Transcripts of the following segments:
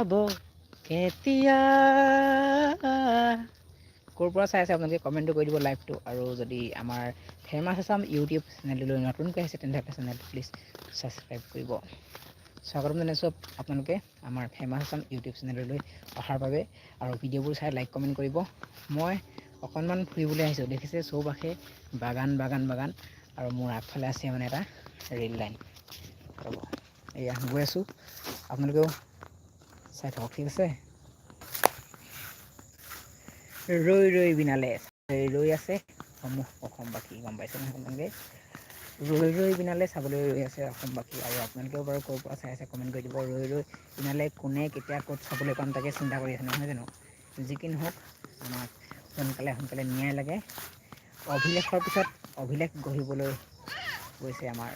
যাব কেতিয়া? ক'ৰ পৰা চাই আছে আপোনালোকে কমেণ্টটো কৰি দিব লাইভটো আৰু যদি আমাৰ ফেমাছ আছাম ইউটিউব চেনেলটোলৈ নতুনকৈ আহিছে তেন্তে চেনেলটো প্লিজ ছাবস্ক্ৰাইব কৰিব। স্বাগতম জনাইছোঁ আপোনালোকে আমাৰ ফেমাছ আছাম ইউটিউব চেনেললৈ অহাৰ বাবে আৰু ভিডিঅ'বোৰ চাই লাইক, কমেণ্ট কৰিব। মই অকণমান ফুৰিবলৈ আহিছোঁ, দেখিছে চৌপাশে বাগান বাগান বাগান আৰু মোৰ আগফালে আছে মানে এটা ৰেল লাইন। ৰ'ব, এয়া গৈ আছোঁ। আপোনালোকেও চাই থাকক ঠিক আছে? ৰৈ ৰৈ বিনালে। ৰৈ আছে। সমূহ অসমবাসী গম পাইছে নহয় আপোনালোকে? ৰৈ ৰৈ বিনালে চাবলৈ ৰৈ আছে অসমবাসী আৰু আপোনালোকেও বাৰু ক'ৰ পৰা চাই আছে কমেণ্ট কৰি দিব। ৰৈ ৰৈ বিনালে কোনে কেতিয়া ক'ত চাবলৈ পাম তাকে চিন্তা কৰি আছে নহয় জানো? যি কি নহওক আমাক সোনকালে সোনকালে ন্যায় লাগে। অভিলেখৰ পিছত অভিলেখ গঢ়িবলৈ গৈছে আমাৰ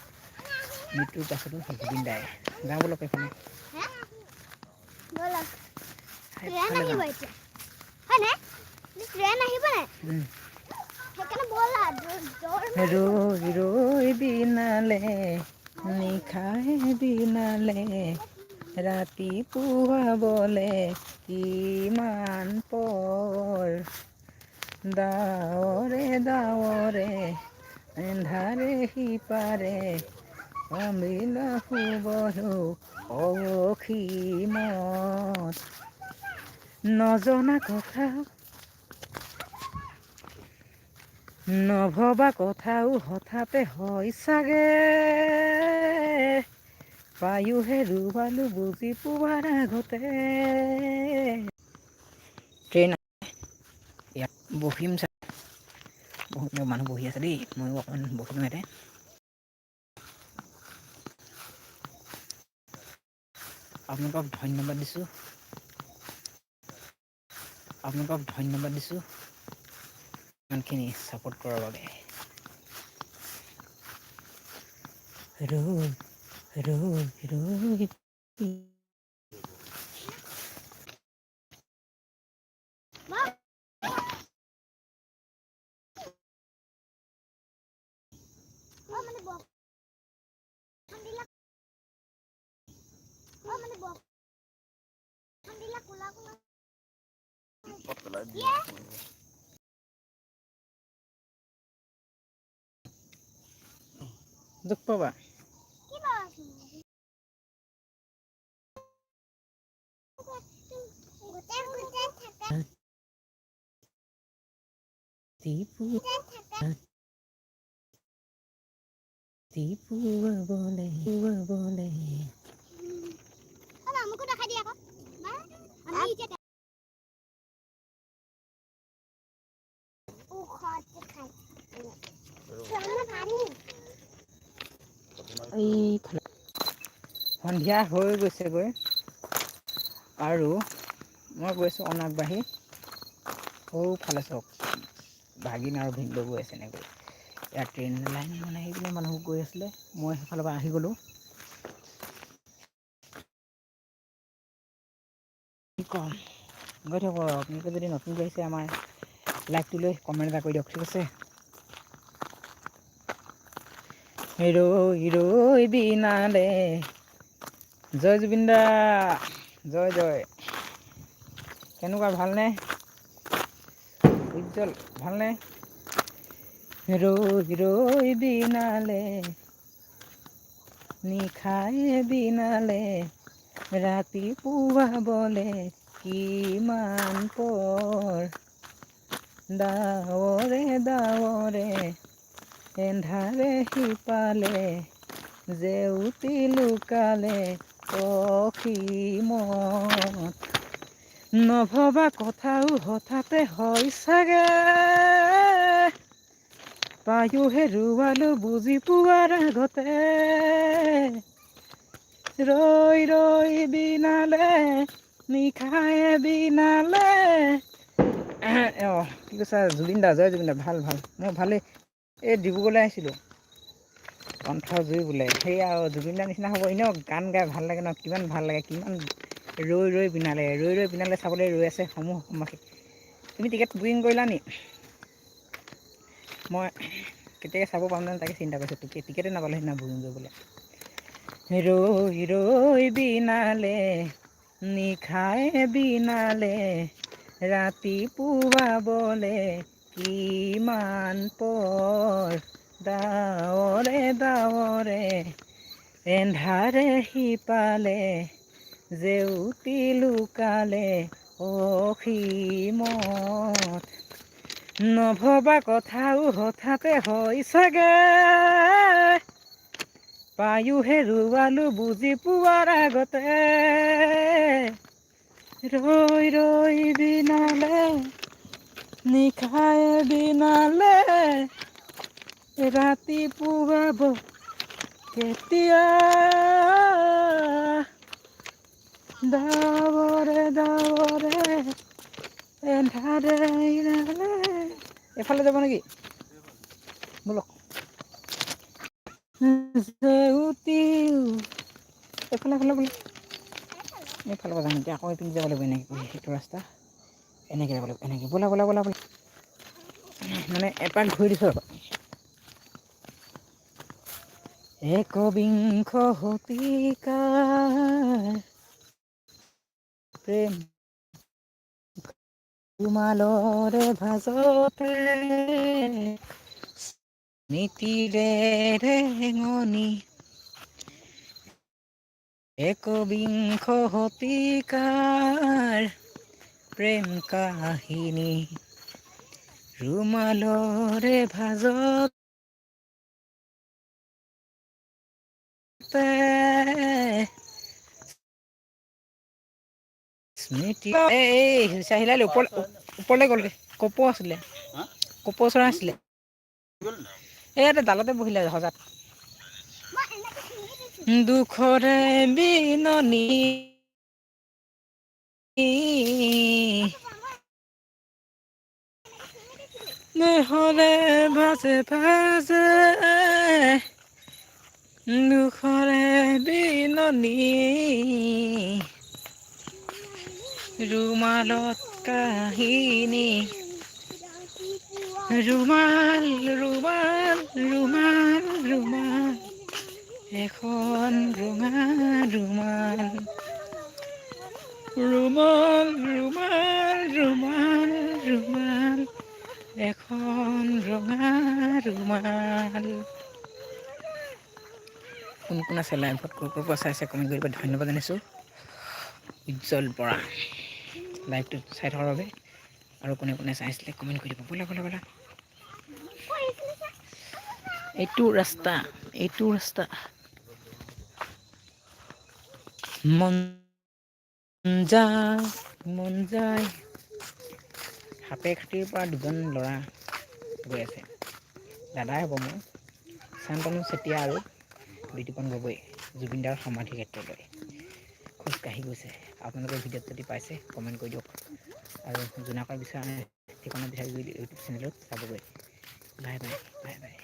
মৃত্যুৰ পাছতো জুবিন দাই যাওঁ বলক সেইফালে ট্ৰেইন আহিব। এতিয়া। হয়নে ট্ৰেইন আহিব। সেইকাৰণে ব'লা ৰৈ ৰৈ বিনালে নিশাই বিনালে ৰাতিপুৱাবলে কিমান পৰ? ডাৱৰে ডাৱৰে এন্ধাৰে সিপাৰে অমিল শুবহো অসীমত নজনা কথা নভবা কথাও হঠাতে হয় চাগে পায়ো হেৰুৱালো বুজি পোৱাৰ আগতে ট্ৰেইন ইয়াত বহিম চাগে বহুত মানুহ বহি আছে দেই, ময়ো অকণমান বহিম ইয়াতে। আপোনালোকক ধন্যবাদ দিছোঁ। আপোনালোকক ধন্যবাদ দিছোঁ। ইমানখিনি ছাপোৰ্ট কৰাৰ বাবে। Bắt lại đi. Giúp bố bà. Tí bố. Tí bố bố này, bố bố này. Bà, mukul dah kadi aku. Ba, ambil je. এইফালে সন্ধিয়া হৈ গৈছেগৈ। আৰু মই গৈছোঁ অনাগবাঢ়ি সৌফালে চাওক ভাগিন আৰু ভিনদেউ গৈ আছে এনেকৈ। ইয়াত ট্ৰেইন লাইন মানে সেইপিনে মানুহ গৈ আছিলে। মই সেইফালৰ পৰা আহি গ'লোঁ। কি ক'ম? গৈ থাকক। আপোনালোকে যদি নতুনকৈ আহিছে আমাৰ লাইভটোলৈ কমেণ্ট এটা কৰি দিয়ক ঠিক আছে? ৰৈ ৰৈ বিনালে জয় জুবিন দা জয় জয় কেনেকুৱা ভালনে? উজ্জ্বল ভালনে? ৰৈ ৰৈ বিনালে। নিশাই বিনালে ৰাতিপুৱাবলে কিমান পৰ ডাৱৰে ডাৱৰে এন্ধাৰে সিপালে জেউতি লুকালে অসীমত নভবা কথাও হঠাতে হয় চাগে। পায়ো হেৰুৱালো বুজি পোৱাৰ আগতে। ৰৈ ৰৈ বিনালে, নিশায়ে বিনালে। অঁ কি কৈছা, জুবিন দা, জয় জুবিন দা, ভালো ভালো। মই ভালেই। এই ডিব্ৰুগড়লৈ আহিছিলোঁ। কণ্ঠ জুই বোলে সেয়া আৰু জুবিন দাৰ নিচিনা হ'ব। এনেও গান গাই ভাল লাগে ন কিমান ভাল লাগে কিমান ৰৈ ৰৈ বিনালে ৰৈ ৰৈ বিনালে চাবলৈ ৰৈ আছে সমূহ অসমবাসী তুমি টিকেট বুকিং কৰিলা নি? মই কেতিয়াকৈ চাব পাম জানো তাকে চিন্তা কৰিছোঁ। টিকেট টিকেটে নাপালোঁ সেইদিনা বুকিং কৰিবলৈ। ৰৈ ৰৈ বিনালে নিশাই বিনালে ৰাতিপুৱাবলে কিমান পৰ ডাৱৰে ডাৱৰে এন্ধাৰে সিপালে জেউতি লুকালে অসীমত নভবা কথাও হঠাতে হয় চাগে পায়ো হেৰুৱালো বুজি পোৱাৰ আগতে। ৰৈ ৰৈ বিনালে নিশাই বিনালে ৰাতিপুৱাব কেতিয়া? ডাৱৰে ডাৱৰে এন্ধাৰে এফালে যাব নেকি? বলক জেউতি এফালে এফালে বলক এইফালে পৰা যাম এতিয়া আকৌ এইপিনে যাব লাগিব এনেকৈ সেইটো ৰাস্তা। এনেকৈ যাব লাগিব এনেকৈ ব'লা ব'লা ব'লা ব'লা। মানে এপাক ঘূৰি দিছোঁ আৰু একবিংশ শতিকাৰ প্ৰেম তোমালৰে ভাজতে নীতিৰে ৰেঙনি একবিংশ শতিকাৰ প্ৰেম কাহিনী। স্মৃতি এই চাহিলাল ওপৰ, ওপৰলৈ গ'লগৈ কপৌ আছিলে। কপৌ চৰাই আছিলে এই ইয়াতে ডালতে বহিলে সজাত। দুখৰে বিননি নহলে ভাজে ভাজে দুখৰে বিননি। ৰুমালত কাহিনী ৰুমাল ৰুমাল ৰুমাল ৰুমাল এখন ৰঙা কোন আছে লাইভত ক'ৰ পৰা চাইছে কমেণ্ট কৰিব ধন্যবাদ জনাইছোঁ। উজ্জ্বল বৰা, লাইভটো চাই থকাৰ বাবে। আৰু কোনে কোনে চাইছিলে কমেণ্ট কৰি দিব। ব'লা ব'লা ব'লা। এইটো ৰাস্তা এইটো ৰাস্তা। মন যায় মন যায়। সাপে খাটিৰ পৰা দুজন ল'ৰা গৈ আছে। দাদাই হ'ব মোৰ। শান্তনু চেতিয়া আৰু বিতুপন গগৈ, জুবিনদাৰ সমাধি ক্ষেত্ৰলৈ। খোজকাঢ়ি গৈছে। আপোনালোকে ভিডিঅ'ত যদি পাইছে, কমেণ্ট কৰি দিয়ক। আৰু জোনাকৰ বিচৰা ঠিকনা বিচাৰি ইউটিউব চেনেলত চাবগৈ। Bye bye bye bye.